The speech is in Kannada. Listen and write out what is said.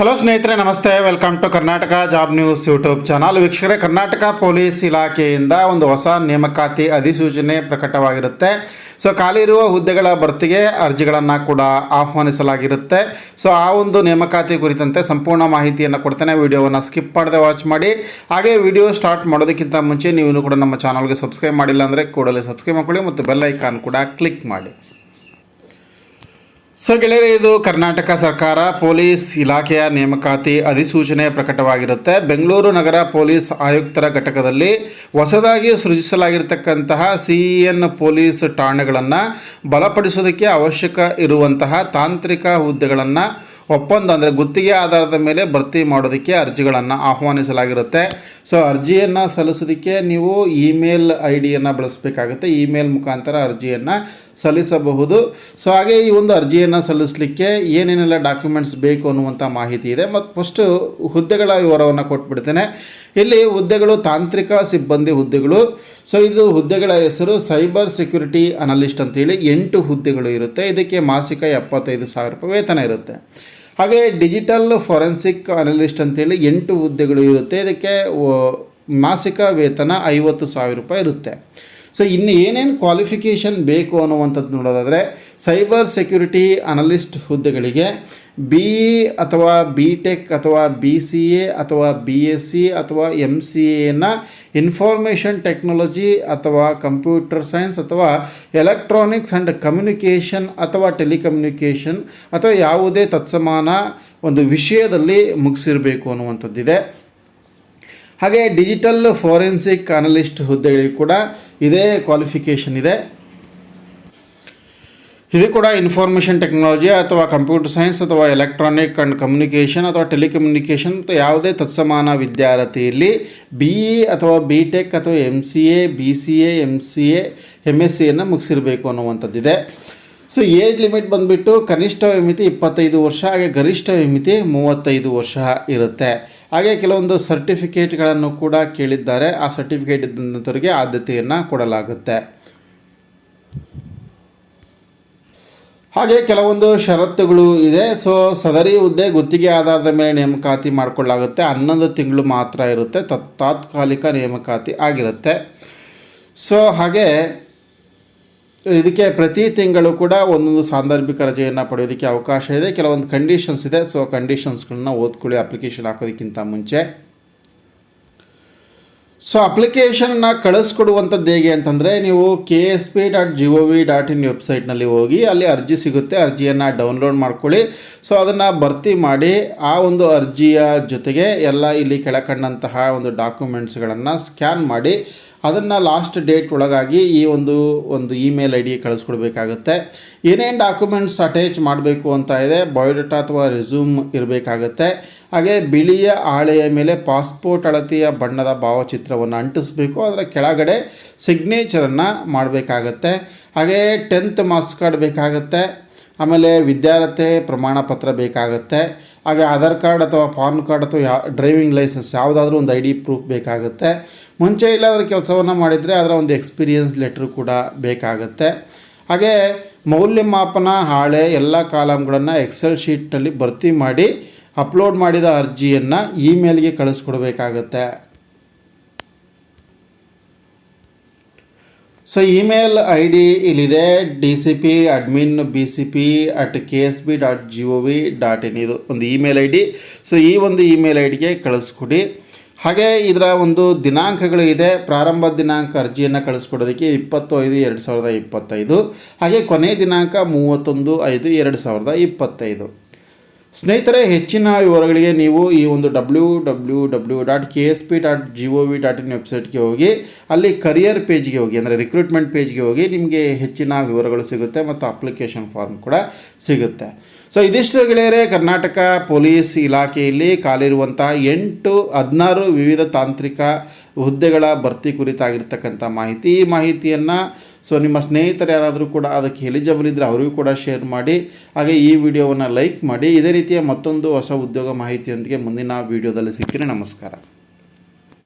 ಹಲೋ ಸ್ನೇಹಿತರೆ, ನಮಸ್ತೆ. Welcome to Karnataka job news YouTube channel ವೀಕ್ಷಕರೇ ಕರ್ನಾಟಕ ಪೊಲೀಸ್ ಇಲಾಖೆಯಿಂದ ಒಂದು ಹೊಸ ನೇಮಕಾತಿ ಅಧಿಸೂಚನೆ ಪ್ರಕಟವಾಗಿರುತ್ತೆ. ಸೊ ಖಾಲಿ ಇರುವ ಹುದ್ದೆಗಳ ಭರ್ತಿಗೆ ಅರ್ಜಿಗಳನ್ನು ಕೂಡ ಆಹ್ವಾನಿಸಲಾಗಿರುತ್ತೆ. ಸೊ ಆ ಒಂದು ನೇಮಕಾತಿ ಕುರಿತಂತೆ ಸಂಪೂರ್ಣ ಮಾಹಿತಿಯನ್ನು ಕೊಡ್ತೇನೆ. ವಿಡಿಯೋವನ್ನು ಸ್ಕಿಪ್ ಮಾಡದೆ ವಾಚ್ ಮಾಡಿ. ಹಾಗೆ ವಿಡಿಯೋ ಸ್ಟಾರ್ಟ್ ಮಾಡೋದಕ್ಕಿಂತ ಮುಂಚೆ ನೀವು ಕೂಡ ನಮ್ಮ ಚಾನಲ್ಗೆ ಸಬ್ಸ್ಕ್ರೈಬ್ ಮಾಡಿಲ್ಲ ಅಂದರೆ ಕೂಡಲೇ ಸಬ್ಸ್ಕ್ರೈಬ್ ಮಾಡ್ಕೊಳ್ಳಿ ಮತ್ತು ಬೆಲ್ ಐಕಾನ್ ಕೂಡ ಕ್ಲಿಕ್ ಮಾಡಿ. ಸೊ ಗೆಳೆಯರೆ, ಇದು ಕರ್ನಾಟಕ ಸರ್ಕಾರ ಪೊಲೀಸ್ ಇಲಾಖೆಯ ನೇಮಕಾತಿ ಅಧಿಸೂಚನೆ ಪ್ರಕಟವಾಗಿರುತ್ತೆ. ಬೆಂಗಳೂರು ನಗರ ಪೊಲೀಸ್ ಆಯುಕ್ತರ ಘಟಕದಲ್ಲಿ ಹೊಸದಾಗಿ ಸೃಜಿಸಲಾಗಿರ್ತಕ್ಕಂತಹ ಸಿ ಎನ್ ಪೊಲೀಸ್ ಠಾಣೆಗಳನ್ನು ಬಲಪಡಿಸೋದಕ್ಕೆ ಅವಶ್ಯಕ ಇರುವಂತಹ ತಾಂತ್ರಿಕ ಹುದ್ದೆಗಳನ್ನು ಒಪ್ಪಂದ, ಅಂದರೆ ಗುತ್ತಿಗೆ ಆಧಾರದ ಮೇಲೆ ಭರ್ತಿ ಮಾಡೋದಕ್ಕೆ ಅರ್ಜಿಗಳನ್ನು ಆಹ್ವಾನಿಸಲಾಗಿರುತ್ತೆ. ಸೊ ಅರ್ಜಿಯನ್ನು ಸಲ್ಲಿಸೋದಕ್ಕೆ ನೀವು ಇಮೇಲ್ ಐ ಡಿಯನ್ನು ಬಳಸಬೇಕಾಗುತ್ತೆ. ಇಮೇಲ್ ಮುಖಾಂತರ ಅರ್ಜಿಯನ್ನು ಸಲ್ಲಿಸಬಹುದು. ಸೊ ಹಾಗೆ ಈ ಒಂದು ಅರ್ಜಿಯನ್ನು ಸಲ್ಲಿಸಲಿಕ್ಕೆ ಏನೇನೆಲ್ಲ ಡಾಕ್ಯುಮೆಂಟ್ಸ್ ಬೇಕು ಅನ್ನುವಂಥ ಮಾಹಿತಿ ಇದೆ. ಮತ್ತು ಫಸ್ಟು ಹುದ್ದೆಗಳ ವಿವರವನ್ನು ಕೊಟ್ಬಿಡ್ತೇನೆ. ಇಲ್ಲಿ ಹುದ್ದೆಗಳು ತಾಂತ್ರಿಕ ಸಿಬ್ಬಂದಿ ಹುದ್ದೆಗಳು. ಸೊ ಇದು ಹುದ್ದೆಗಳ ಹೆಸರು ಸೈಬರ್ ಸೆಕ್ಯುರಿಟಿ ಅನಲಿಸ್ಟ್ ಅಂತೇಳಿ ಎಂಟು ಹುದ್ದೆಗಳು ಇರುತ್ತೆ. ಇದಕ್ಕೆ ಮಾಸಿಕ ಎಪ್ಪತ್ತೈದು ಸಾವಿರ ರೂಪಾಯಿ ವೇತನ ಇರುತ್ತೆ. ಹಾಗೆ ಡಿಜಿಟಲ್ ಫಾರೆನ್ಸಿಕ್ ಅನಲಿಸ್ಟ್ ಅಂತೇಳಿ ಎಂಟು ಹುದ್ದೆಗಳು ಇರುತ್ತೆ. ಇದಕ್ಕೆ ಮಾಸಿಕ ವೇತನ ಐವತ್ತು ಸಾವಿರ ರೂಪಾಯಿ ಇರುತ್ತೆ. ಸೊ ಇನ್ನು ಏನೇನು ಕ್ವಾಲಿಫಿಕೇಷನ್ ಬೇಕು ಅನ್ನುವಂಥದ್ದು ನೋಡೋದಾದರೆ ಸೈಬರ್ ಸೆಕ್ಯುರಿಟಿ ಅನಲಿಸ್ಟ್ ಹುದ್ದೆಗಳಿಗೆ ಬಿ ಅಥವಾ ಬಿ ಟೆಕ್ ಅಥವಾ ಬಿ ಸಿ ಎ ಅಥವಾ ಬಿ ಎಸ್ ಸಿ ಅಥವಾ ಎಂ ಸಿ ಎನ ಇನ್ಫಾರ್ಮೇಷನ್ ಟೆಕ್ನಾಲಜಿ ಅಥವಾ ಕಂಪ್ಯೂಟರ್ ಸೈನ್ಸ್ ಅಥವಾ ಎಲೆಕ್ಟ್ರಾನಿಕ್ಸ್ ಆ್ಯಂಡ್ ಕಮ್ಯುನಿಕೇಷನ್ ಅಥವಾ ಟೆಲಿಕಮ್ಯುನಿಕೇಷನ್ ಅಥವಾ ಯಾವುದೇ ತತ್ಸಮಾನ ಒಂದು ವಿಷಯದಲ್ಲಿ ಮುಗಿಸಿರಬೇಕು ಅನ್ನುವಂಥದ್ದಿದೆ. ಹಾಗೆ ಡಿಜಿಟಲ್ ಫೋರೆನ್ಸಿಕ್ ಅನಲಿಸ್ಟ್ ಹುದ್ದೆಗಳಿಗೆ ಕೂಡ ಇದೇ ಕ್ವಾಲಿಫಿಕೇಷನ್ ಇದೆ. ಇದು ಕೂಡ ಇನ್ಫಾರ್ಮೇಷನ್ ಟೆಕ್ನಾಲಜಿ ಅಥವಾ ಕಂಪ್ಯೂಟರ್ ಸೈನ್ಸ್ ಅಥವಾ ಎಲೆಕ್ಟ್ರಾನಿಕ್ ಆ್ಯಂಡ್ ಕಮ್ಯುನಿಕೇಷನ್ ಅಥವಾ ಟೆಲಿಕಮ್ಯುನಿಕೇಷನ್ ಅಥವಾ ಯಾವುದೇ ತತ್ಸಮಾನ ವಿದ್ಯಾರ್ಥಿಯಲ್ಲಿ ಬಿ ಇ ಅಥವಾ ಬಿ ಟೆಕ್ ಅಥವಾ M C A B C A M C A M S ಸಿಯನ್ನು ಮುಗಿಸಿರಬೇಕು ಅನ್ನುವಂಥದ್ದಿದೆ. ಸೊ ಏಜ್ ಲಿಮಿಟ್ ಬಂದುಬಿಟ್ಟು ಕನಿಷ್ಠ ವಿಮಿತಿ ಇಪ್ಪತ್ತೈದು ವರ್ಷ, ಹಾಗೆ ಗರಿಷ್ಠ ವಿಮಿತಿ ಮೂವತ್ತೈದು ವರ್ಷ ಇರುತ್ತೆ. ಹಾಗೆ ಕೆಲವೊಂದು ಸರ್ಟಿಫಿಕೇಟ್ಗಳನ್ನು ಕೂಡ ಕೇಳಿದ್ದಾರೆ. ಆ ಸರ್ಟಿಫಿಕೇಟ್ ಇದ್ದಂಥವರಿಗೆ ಆದ್ಯತೆಯನ್ನು ಕೊಡಲಾಗುತ್ತೆ. ಹಾಗೆ ಕೆಲವೊಂದು ಷರತ್ತುಗಳು ಇದೆ. ಸೊ ಸದರಿ ಹುದ್ದೆ ಗುತ್ತಿಗೆ ಆಧಾರದ ಮೇಲೆ ನೇಮಕಾತಿ ಮಾಡಿಕೊಳ್ಳಾಗುತ್ತೆ ಹನ್ನೊಂದು ತಿಂಗಳು ಮಾತ್ರ ಇರುತ್ತೆ. ತತ್ ತಾತ್ಕಾಲಿಕ ನೇಮಕಾತಿ ಆಗಿರುತ್ತೆ. ಸೊ ಹಾಗೆ ಇದಕ್ಕೆ ಪ್ರತಿ ತಿಂಗಳು ಕೂಡ ಒಂದೊಂದು ಸಾಂದರ್ಭಿಕ ರಜೆಯನ್ನು ಪಡೆಯೋದಕ್ಕೆ ಅವಕಾಶ ಇದೆ. ಕೆಲವೊಂದು ಕಂಡೀಷನ್ಸ್ ಇದೆ. ಸೊ ಕಂಡೀಷನ್ಸ್ಗಳನ್ನ ಓದ್ಕೊಳ್ಳಿ ಅಪ್ಲಿಕೇಶನ್ ಹಾಕೋದಕ್ಕಿಂತ ಮುಂಚೆ. ಸೊ ಅಪ್ಲಿಕೇಶನ್ನ ಕಳಿಸ್ಕೊಡುವಂಥದ್ದು ಹೇಗೆ ಅಂತಂದರೆ, ನೀವು K S P dot G O V dot in ವೆಬ್ಸೈಟ್ನಲ್ಲಿ ಹೋಗಿ ಅಲ್ಲಿ ಅರ್ಜಿ ಸಿಗುತ್ತೆ. ಅರ್ಜಿಯನ್ನು ಡೌನ್ಲೋಡ್ ಮಾಡ್ಕೊಳ್ಳಿ. ಸೊ ಅದನ್ನು ಭರ್ತಿ ಮಾಡಿ ಆ ಒಂದು ಅರ್ಜಿಯ ಜೊತೆಗೆ ಎಲ್ಲ ಇಲ್ಲಿ ಕೆಳಕಂಡಂತಹ ಒಂದು ಡಾಕ್ಯುಮೆಂಟ್ಸ್ಗಳನ್ನು ಸ್ಕ್ಯಾನ್ ಮಾಡಿ ಅದನ್ನು ಲಾಸ್ಟ್ ಡೇಟ್ ಒಳಗಾಗಿ ಈ ಒಂದು ಒಂದು ಇಮೇಲ್ ಐ ಡಿ ಕಳಿಸ್ಕೊಡ್ಬೇಕಾಗುತ್ತೆ. ಏನೇನು ಡಾಕ್ಯುಮೆಂಟ್ಸ್ ಅಟ್ಯಾಚ್ ಮಾಡಬೇಕು ಅಂತ ಇದೆ ಬಯೋಡೇಟಾ ಅಥವಾ ರೆಸ್ಯೂಮ್ ಇರಬೇಕಾಗುತ್ತೆ. ಹಾಗೆ ಬಿಳಿಯ ಹಾಳೆಯ ಮೇಲೆ ಪಾಸ್ಪೋರ್ಟ್ ಅಳತೆಯ ಬಣ್ಣದ ಭಾವಚಿತ್ರವನ್ನು ಅಂಟಿಸಬೇಕು. ಅದರ ಕೆಳಗಡೆ ಸಿಗ್ನೇಚರನ್ನು ಮಾಡಬೇಕಾಗತ್ತೆ. ಹಾಗೆ ಟೆಂತ್ ಮಾರ್ಕ್ಸ್ ಕಾರ್ಡ್ ಬೇಕಾಗುತ್ತೆ. ಆಮೇಲೆ ವಿದ್ಯಾರ್ಹತೆ ಪ್ರಮಾಣ ಪತ್ರ ಬೇಕಾಗುತ್ತೆ. ಹಾಗೆ ಆಧಾರ್ ಕಾರ್ಡ್ ಅಥವಾ ಪಾನ್ ಕಾರ್ಡ್ ಅಥವಾ ಯಾ, ಡ್ರೈವಿಂಗ್ ಲೈಸೆನ್ಸ್ ಯಾವುದಾದ್ರೂ ಒಂದು ಐ ಡಿ ಪ್ರೂಫ್ ಬೇಕಾಗುತ್ತೆ. ಮುಂಚೆ ಇಲ್ಲಾದ್ರೂ ಕೆಲಸವನ್ನು ಮಾಡಿದರೆ ಅದರ ಒಂದು ಎಕ್ಸ್ಪೀರಿಯನ್ಸ್ ಲೆಟ್ರ್ ಕೂಡ ಬೇಕಾಗುತ್ತೆ. ಹಾಗೆ ಮೌಲ್ಯಮಾಪನ ಹಾಳೆ ಎಲ್ಲ ಕಾಲಮ್ಗಳನ್ನು ಎಕ್ಸೆಲ್ ಶೀಟ್ನಲ್ಲಿ ಭರ್ತಿ ಮಾಡಿ ಅಪ್ಲೋಡ್ ಮಾಡಿದ ಅರ್ಜಿಯನ್ನು ಇಮೇಲ್ಗೆ ಕಳಿಸ್ಕೊಡ್ಬೇಕಾಗತ್ತೆ. ಸೊ ಇಮೇಲ್ ಐ ಡಿ ಇಲ್ಲಿದೆ D C P admin B C P at K S B dot G O V dot in ಇದು ಒಂದು ಇಮೇಲ್ ಐ ಡಿ ಸೊ ಈ ಒಂದು ಇಮೇಲ್ ಐ ಡಿಗೆ ಕಳಿಸ್ಕೊಡಿ. ಹಾಗೆ ಇದರ ಒಂದು ದಿನಾಂಕಗಳು ಇದೆ, ಪ್ರಾರಂಭ ದಿನಾಂಕ ಅರ್ಜಿಯನ್ನು ಕಳಿಸ್ಕೊಡೋದಕ್ಕೆ ಇಪ್ಪತ್ತು ಐದು ಎರಡು ಸಾವಿರದ ಇಪ್ಪತ್ತೈದು. ಹಾಗೆ ಕೊನೆಯ ದಿನಾಂಕ ಮೂವತ್ತೊಂದು, ಐದು, ಎರಡು ಸಾವಿರದ ಇಪ್ಪತ್ತೈದು. ಸ್ನೇಹಿತರೆ, ಹೆಚ್ಚಿನ ವಿವರಗಳಿಗೆ ನೀವು ಈ ಒಂದು W W W dot K S P dot G O V dot in ವೆಬ್ಸೈಟ್ಗೆ ಹೋಗಿ, ಅಲ್ಲಿ ಕರಿಯರ್ ಪೇಜ್ಗೆ ಹೋಗಿ, ಅಂದರೆ ರಿಕ್ರೂಟ್ಮೆಂಟ್ ಪೇಜ್ಗೆ ಹೋಗಿ ನಿಮಗೆ ಹೆಚ್ಚಿನ ವಿವರಗಳು ಸಿಗುತ್ತೆ ಮತ್ತು ಅಪ್ಲಿಕೇಶನ್ ಫಾರ್ಮ್ ಕೂಡ ಸಿಗುತ್ತೆ. ಸೊ ಇದಿಷ್ಟು ಗೆಳೆಯರೇ, ಕರ್ನಾಟಕ ಪೊಲೀಸ್ ಇಲಾಖೆಯಲ್ಲಿ ಕಾಲಿರುವಂತಹ ಎಂಟು, ಹದಿನಾರು ವಿವಿಧ ತಾಂತ್ರಿಕ ಹುದ್ದೆಗಳ ಭರ್ತಿ ಕುರಿತಾಗಿರ್ತಕ್ಕಂಥ ಮಾಹಿತಿ. ಈ ಮಾಹಿತಿಯನ್ನು ಸೊ, ನಿಮ್ಮ ಸ್ನೇಹಿತರು ಯಾರಾದರೂ ಕೂಡ ಅದಕ್ಕೆ ಎಲಿಜಿಬಲ್ ಇದ್ದರೆ ಅವರಿಗೂ ಕೂಡ ಶೇರ್ ಮಾಡಿ, ಹಾಗೆ ಈ ವಿಡಿಯೋವನ್ನು ಲೈಕ್ ಮಾಡಿ. ಇದೇ ರೀತಿಯ ಮತ್ತೊಂದು ಹೊಸ ಉದ್ಯೋಗ ಮಾಹಿತಿಯೊಂದಿಗೆ ಮುಂದಿನ ವಿಡಿಯೋದಲ್ಲಿ ಸಿಗ್ತೀನಿ. ನಮಸ್ಕಾರ.